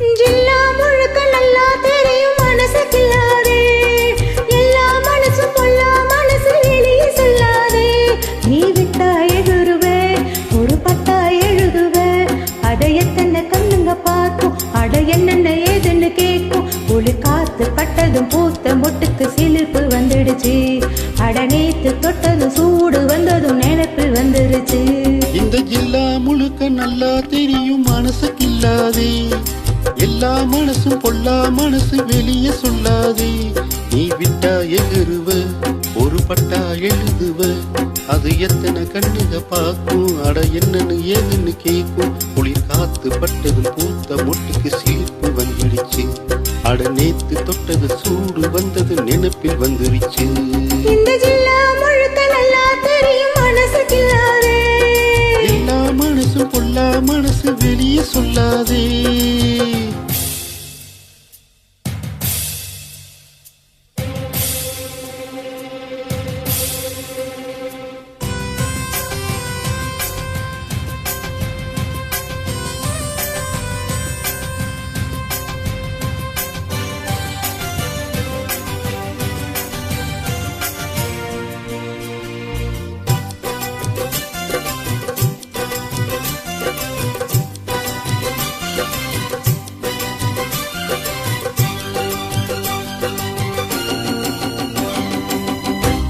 ஜில்லா முழுக்க நல்லா தெரியும் மனசு கில்லாதே எல்லா மனசும் பொல்லா மனசு வெளியே சொல்லாதே. நீ விட்டா எகுருவே ஒரு பட்டா எழுதுவே. அதை எத்தனை கண்ணுங்க பார்க்கும் அட என்னென்ன ஏதுன்னு கேட்கும். ஒளி காத்து பட்டதும் பூத்த மொட்டுக்கு சிலிர்ப்பு வந்துடுச்சு. அட நேத்து தொட்டதும் சூடு வந்ததும் நினைப்பில் வந்துருச்சு. இந்த ஜில்லா முழுக்க நல்லா தெரியும் மனசுக்கு இல்லாதே எல்லா மனசும் பொல்லா மனசு வெளியே சொல்லாதே. நீ விட்டா எகிருவ ஒரு பட்டா எழுதுவ. அது எத்தனை கண்ணுக பார்க்கும் அட என்னன்னு ஏதுன்னு கேட்கும். குளிர் காத்து பட்டது பூத்த மொட்டுக்கு சீர்ப்பு வந்துடுச்சு அட நேத்து தொட்டது சூடு வந்தது நினைப்பில் வந்துருச்சு. கில்லாதே எல்லா மனசும் பொல்லா மனசு வெளியே சொல்லாதே.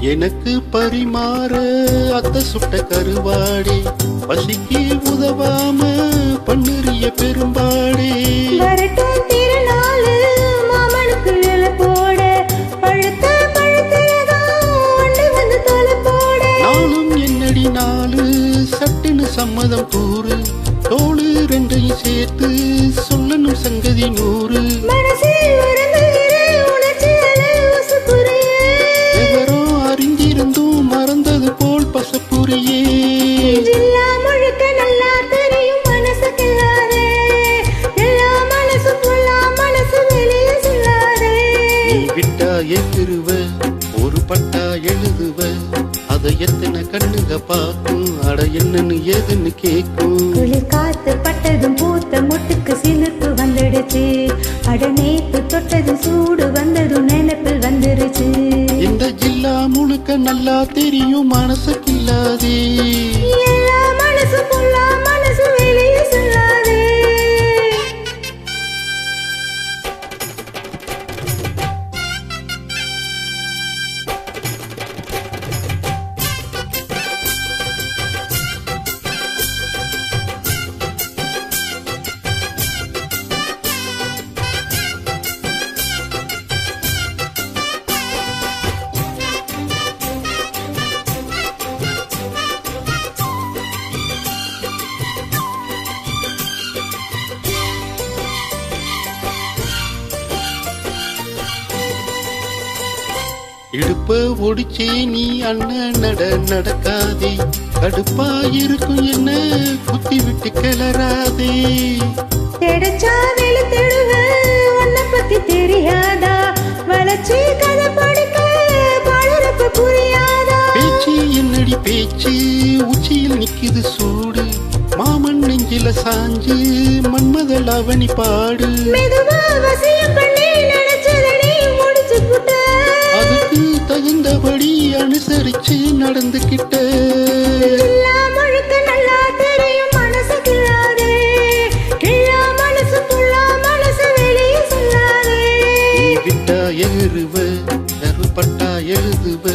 எனக்கு பரிமாற அத்த சுட்ட கருவாடே. பசிக்கு உதவாம பண்ணுறிய பெரும்பாடே. நாலு சட்டுன்னு சம்மதம் கூறு. தோளு ரெண்டையும் சேர்த்து சொல்லணும் சங்கதி நூறு. பார்க்கும். அட என்னன்னு ஏதுன்னு கேட்கும். குளிர் காத்து பட்டதும் பூத்த மொட்டுக்கு சிலிர்ப்பு வந்துடுச்சு. அட நேத்து தொட்டது சூடு வந்ததும் நினைப்பில் வந்துருச்சு. இந்த ஜில்லா முழுக்க நல்லா தெரியும் மனசுக்கு இல்லாதே. இடுப்ப ஒடிச்சே நீ அண்ணன் நட நடக்காதே. கடுப்பா இருக்கும் என்ன குத்தி விட்டு கிளறாதே. கிடைச்சா வெளுத்திடுவ உன்னை பத்தி தெரியாதா? வளர்ச்சி கதை படிக்க பழறப்ப புரியாதா? பேச்சு என்னடி பேச்சு? உச்சியில் நிக்குது சூடு. மாமன் நெஞ்சில சாஞ்சு மன்மதல் அவனி பாடு. மெதுவா வசியம் பண்ணி சொல்லாதே. நீ விட்டா எகிருவ கருப்பட்டா எழுதுவ.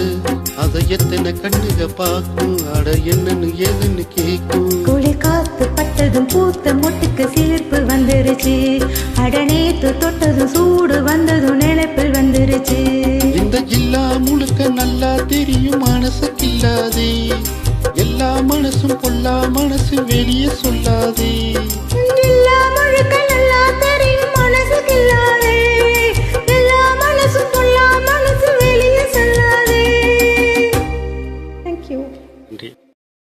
அதை எத்தனை கண்ணுக பார்க்கும் அட என்னன்னு ஏதுன்னு கேட்கும். குளிர் காத்து பட்டதும் பூத்த மொட்டுக்கு சிலிர்ப்பு வந்துருச்சு. அடநேத்து தொட்டதும் சூடு எல்லா முழுக்க நல்லா தெரியும் மனசுக்கில்லாதே எல்லா மனசும் பொல்லா மனசு வெளியே சொல்லாதே.